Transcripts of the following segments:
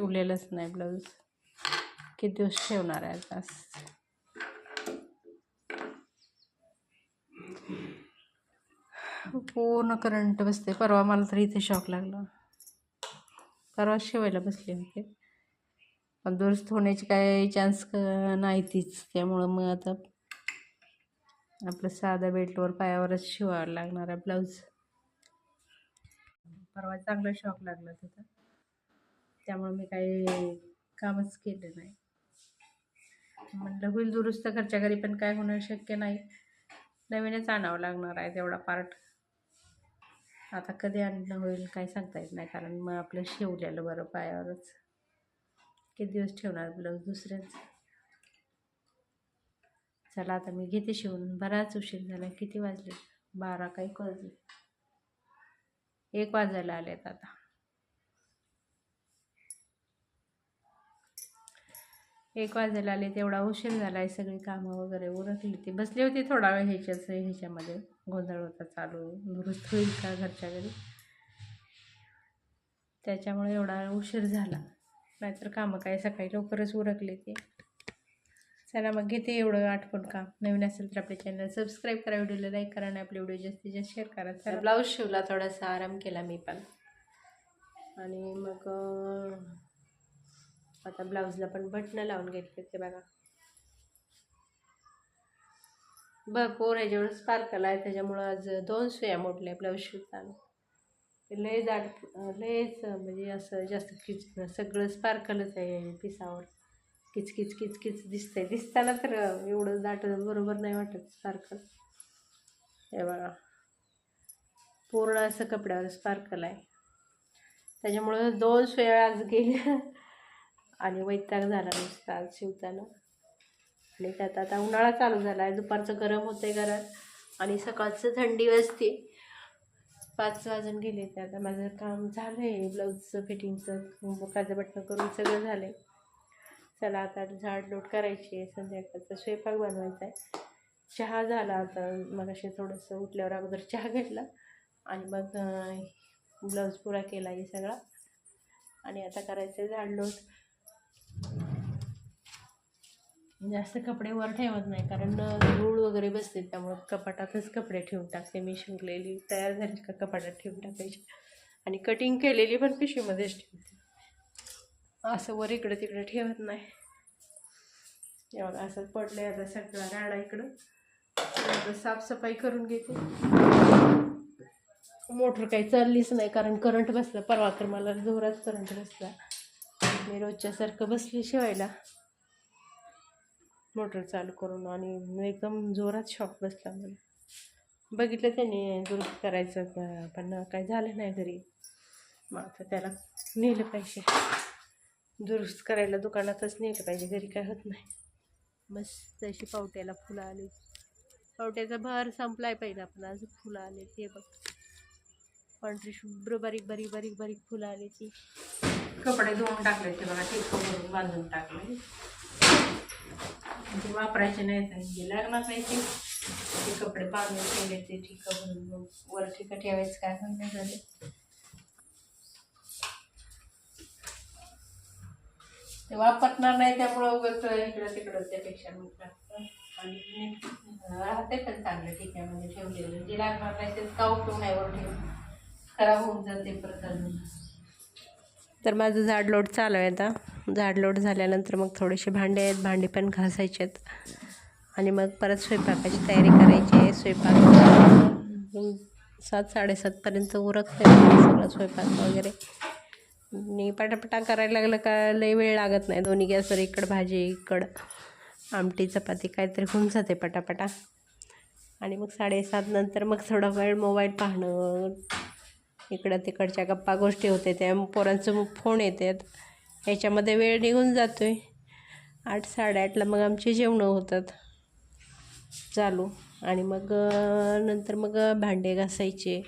शिवलेलंच नाही ब्लाऊज किती दिवस ठेवणार आहे आता? पूर्ण करंट बसते परवा मला तर इथे शॉक लागला. परवा शिवायला बसले होते पण दुरुस्त होण्याची काय चान्स नाही तीच. त्यामुळं मग आता आपलं साध्या बेल्टवर पायावरच शिवावं लागणार आहे ब्लाऊज परवा चांगला शॉक लागला तिथं त्यामुळे मी काही कामच केलं नाही. म्हटलं होईल दुरुस्त घरच्या घरी पण काय होणं शक्य नाही. नवीनच आणावं लागणार आहे तेवढा पार्ट आता कधी आणणं होईल काय सांगता येत नाही कारण मग आपलं शिवलेलं बरं पायावरच. किती दिवस ठेवणार ब्लाऊज दुसऱ्याच? चला आता मी घेते शिवून. बराच उशीर झाला. किती वाजले? बारा काही वाजले एक वाजायला आलेत आता. एक वाजायला आले तेवढा उशीर झाला आहे सगळी कामं वगैरे उरकली. ती बसली होती थोडा वेळ ह्याच्याच ह्याच्यामध्ये. गोंधळ होता चालू दुरुस्त होईल का घरच्या घरी? त्याच्यामुळे एवढा उशीर झाला. नाहीतर कामं काय सकाळी लवकरच उरकली ती. चला मग घेते एवढं आठवण काम. नवीन असेल तर आपले चॅनल सबस्क्राईब करा व्हिडिओला लाईक करा आणि आपले व्हिडिओ जास्तीत जास्त शेअर करा. तर ब्लाऊज शिवला थोडासा आराम केला मी पण. आणि मग आता ब्लाऊजला पण बटणं लावून घेतले ते बघा. भरपूर याच्यावर स्पार्कल आहे त्याच्यामुळं आज दोन सुया मोडल्या ब्लाऊज शिवताना. लय दाट लयच म्हणजे असं जास्त किच सगळं स्पार्कलच आहे पिसावर. किचकिच किचकिच दिसतंय. दिसताना तर एवढं दाट बरोबर नाही वाटत स्पार्कल. हे बघा. पूर्ण असं कपड्यावर स्पार्कल आहे. त्याच्यामुळं दोन सुया आज गेल्या. आणि वैताग झाला नुसता आज शिवताना. आणि त्यात आता उन्हाळा चालू झाला आहे. दुपारचं गरम होते घरात. आणि सकाळचं थंडी वाजते पाच वाजून गेले ते आता. माझं काम झालं आहे ब्लाऊजचं फिटिंगचं बुकाचं बटणं करून सगळं झालं आहे चला आता झाड लोट करायची आहे. संध्याकाळचा स्वयंपाक बनवायचा आहे. चहा झाला आता. मग असे थोडंसं उठल्यावर अगोदर चहा घेतला. आणि मग ब्लाऊज पुरा केला आहे सगळा. आणि आता करायचं आहे झाड लोट. म्हणजे जास्त कपडे वर ठेवत नाही कारण धूळ वगैरे बसते त्यामुळं कपाटातच कपडे ठेवून टाकते मी शिवलेली तयार झाली का कपाटात ठेवून टाकायची. आणि कटिंग केलेली पण पिशवीमध्येच ठेवते. असं वर इकडं तिकडं ठेवत नाही. एवढं असं पडलं आता सगळा राडा इकडं. आता साफसफाई करून घेते. मोटर काही चाललीच नाही कारण करंट बसला परवा तर मला जोरात करंट बसला. मी रोजच्यासारखं बसली शिवायला मोटर चालू करून आणि एकदम जोरात शॉक बसला मला. बघितलं त्याने दुरुस्त करायचं पण काय झालं नाही घरी. मग आता त्याला नेलं पाहिजे. दुरुस्त करायला दुकानातच नेलं पाहिजे घरी काय होत नाही. मस्त अशी पावट्याला फुलं आली. पावट्याचा भर संपलाय पहिला पण आज फुलं आले ते बघ. पांढरी शुभ्र बारीक बारीक बारीक बारीक फुलं आली ती. कपडे धुवून टाकले ते बघा टिप करून बांधून टाकले. ते वापरायचे नाहीत आणि जे लागणार नाही ते. ते कपडे बांधून ठेवले ते ठिका भरून वर ठिका ठेवायचं काय पण नाही झाले. ते वापरणार नाही त्यामुळं उगत इकडं तिकडं त्यापेक्षा मग टाकतं. आणि राहते पण चांगलं ठिकाणामध्ये ठेवलेलं. जे लागणार नाही ते का उपयोग नाही वर ठेवून. खराब होऊन जाते परत अजून तर माझं झाड लोट चालू आहे आता. झाड लोट झाल्यानंतर मग थोडेसे भांडे आहेत. भांडी पण घासायचे आहेत. आणि मग परत स्वयंपाकाची तयारी करायची आहे. स्वयंपाक सात साडेसातपर्यंत उरकते सगळं स्वयंपाक वगैरे. आणि पटापटा करायला लागलं का लई वेळ लागत नाही. दोन्ही गॅसवर इकडं भाजी इकडं आमटी चपाती काहीतरी होऊन जाते पटापटा. आणि मग साडेसात नंतर मग थोडा वेळ मोबाईल पाहणं इकडं तिकडच्या गप्पा गोष्टी होते त्या पोरांचं मग फोन येतात याच्यामध्ये वेळ निघून जातो आहे आठ साडेआठला मग आमची जेवणं होतात. चालू. आणि मग नंतर मग भांडे घासायचे.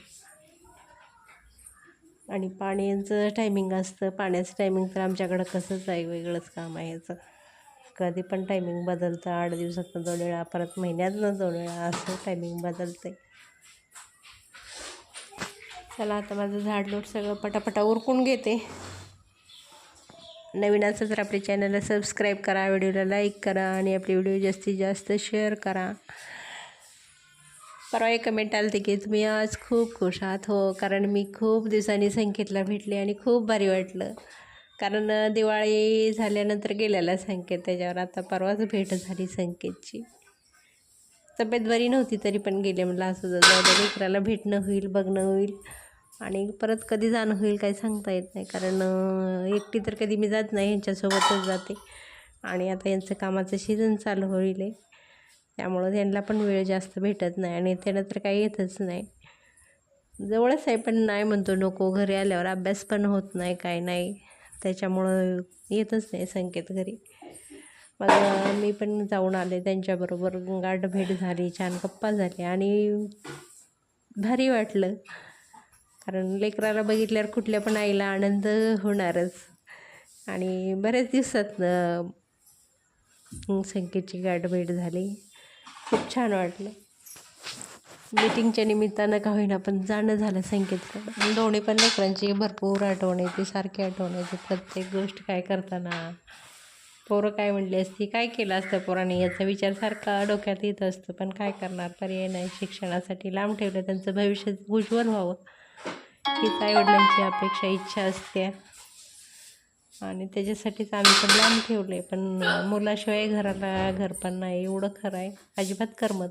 आणि पाण्याचं टायमिंग असतं. पाण्याचं टायमिंग तर आमच्याकडं कसंच आहे वेगळंच काम आहे याचं. कधी पण टायमिंग बदलतं. आठ दिवसातनं दोन वेळा परत महिन्यातनं दोन वेळा असं टायमिंग बदलतं आहे चला आता माझं झाडलोट सगळं पटापटा उरकून घेते. नवीन असं तर आपल्या चॅनलला सबस्क्राईब करा व्हिडिओला लाईक करा आणि आपले व्हिडिओ जास्तीत जास्त शेअर करा. परवा एक कमेंट आली की तुम्ही आज खूप खुश आहात. हो कारण मी खूप दिवसांनी संकेतला भेटले आणि खूप भारी वाटलं. कारण दिवाळी झाल्यानंतर गेलेला संकेत त्याच्यावर. आता परवाच भेट झाली संकेतची. तब्येत बरी नव्हती तरी पण गेले. म्हटलं असं जाऊ द्या लेकराला भेटणं होईल बघणं होईल. आणि परत कधी जाणं होईल काही सांगता येत नाही. कारण एकटी तर कधी मी जात नाही यांच्यासोबतच जाते. आणि आता यांचं कामाचं सीझन चालू होईल. आहे त्यामुळं त्यांना पण वेळ जास्त भेटत नाही आणि त्यानं तर काही येतच नाही. जवळच आहे पण नाही म्हणतो नको. घरी आल्यावर अभ्यास पण होत नाही काय नाही. त्याच्यामुळं येतच नाही संकेत घरी. मग मी पण जाऊन आले. त्यांच्याबरोबर गाठभेट झाली छान गप्पा झाल्या आणि भारी वाटलं. कारण लेकराला बघितल्यावर कुठल्या पण आईला आनंद होणारच. आणि बऱ्याच दिवसात संकेतची गाठभेट झाली. खूप छान वाटलं. मीटिंगच्या निमित्तानं का होईना पण जाणं झालं संकेतकडं. दोन्ही पण लेकरांची भरपूर आठवण येते सारखी आठवण येते. प्रत्येक गोष्ट काय करताना. पोरं काय म्हणली असती? काय केलं असतं पोराने? याचा विचार सारखा डोक्यात येत असतं. पण काय करणार? पर्याय नाही. शिक्षणासाठी लांब ठेवलं त्यांचं भविष्य उज्ज्वल व्हावं. हीच आईवडिलांची अपेक्षा इच्छा असते. आणि त्याच्यासाठीच आम्ही पण लांब ठेवले पण मुलाशिवाय घराला घर पण नाही. एवढं खरं आहे. अजिबात करमत